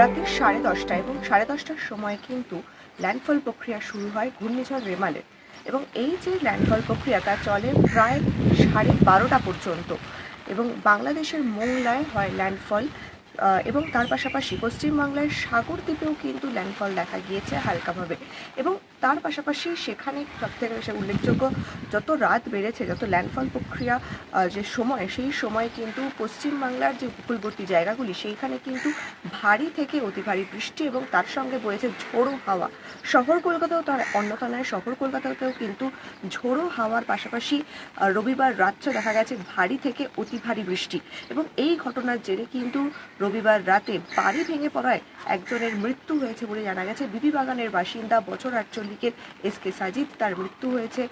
রাত্রি সাড়ে দশটা এবং সাড়ে দশটার সময় কিন্তু ল্যান্ডফল প্রক্রিয়া শুরু হয় ঘূর্ণিঝড় রেমালের এবং এই যে ল্যান্ডফল প্রক্রিয়া তা চলে প্রায় সাড়ে বারোটা পর্যন্ত। এবং বাংলাদেশের মোংলায় হয় ল্যান্ডফল এবং তার পাশাপাশি পশ্চিমবাংলার সাগর দ্বীপেও কিন্তু ল্যান্ডফল দেখা গিয়েছে হালকাভাবে। এবং তার পাশাপাশি সেখানে সবথেকে বেশি উল্লেখযোগ্য যত রাত বেড়েছে, যত ল্যান্ডফল প্রক্রিয়া যে সময়, সেই সময় কিন্তু পশ্চিমবাংলার যে উপকূলবর্তী জায়গাগুলি, সেইখানে কিন্তু ভারী থেকে অতি ভারী বৃষ্টি এবং তার সঙ্গে বয়েছে ঝোড়ো হাওয়া। শহর কলকাতাও তার অন্যতা নয় শহর কলকাতাতেও কিন্তু ঝোড়ো হাওয়ার পাশাপাশি রবিবার রাত্রে দেখা গেছে ভারী থেকে অতি ভারী বৃষ্টি এবং এই ঘটনার জেরে কিন্তু রবিবার রাতে বাড়ি ভেঙে পড়ায় একজনের মৃত্যু হয়েছে বলে জানা গেছে। বিবি বাগানের বাসিন্দা বছর আটচল্লিকের এস কে সাজিদ তার মৃত্যু হয়েছে।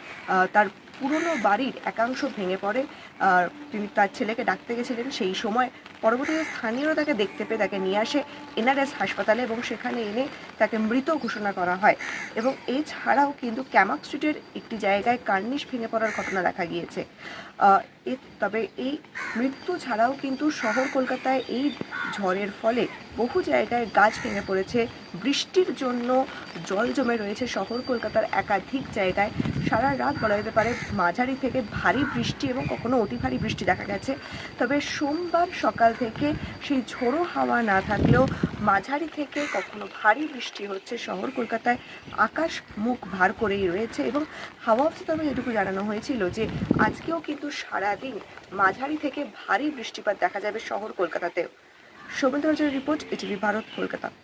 তার পুরনো বাড়ির একাংশ ভেঙে পড়ে। আর তিনি তার ছেলেকে ডাকতে গেছিলেন। সেই সময় পরবর্তীতে স্থানীয়রা তাকে দেখতে পেয়ে তাকে নিয়ে আসে এনআরএস হাসপাতালে এবং সেখানে এনে তাকে মৃত ঘোষণা করা হয়। এবং এছাড়াও কিন্তু ক্যামাক স্ট্রিটের একটি জায়গায় কার্নিশ ভেঙে পড়ার ঘটনা দেখা গিয়েছে। তবে এই মৃত্যু ছাড়াও কিন্তু শহর কলকাতায় এই ঝড়ের ফলে বহু জায়গায় গাছ ভেঙে পড়েছে। বৃষ্টির জন্য জল জমে রয়েছে শহর, কলকাতার একাধিক জায়গায় সারা রাত বলা যেতে পারে মাঝারি থেকে ভারী বৃষ্টি এবং কখনো অতি ভারী বৃষ্টি দেখা গেছে। তবে সোমবার সকাল থেকে সেই ঝোড়ো হাওয়া না থাকলেও মাঝারি থেকে কখনো ভারী বৃষ্টি হচ্ছে শহর, কলকাতায় আকাশ মুখ ভার করেই রয়েছে এবং হাওয়া অফিস তবে যেটুকু জানানো হয়েছিল যে আজকেও কিন্তু সারাদিন মাঝারি থেকে ভারী বৃষ্টিপাত দেখা যাবে শহর, কলকাতাতেও। Soumendra report, ETV Bharat, Kolkata.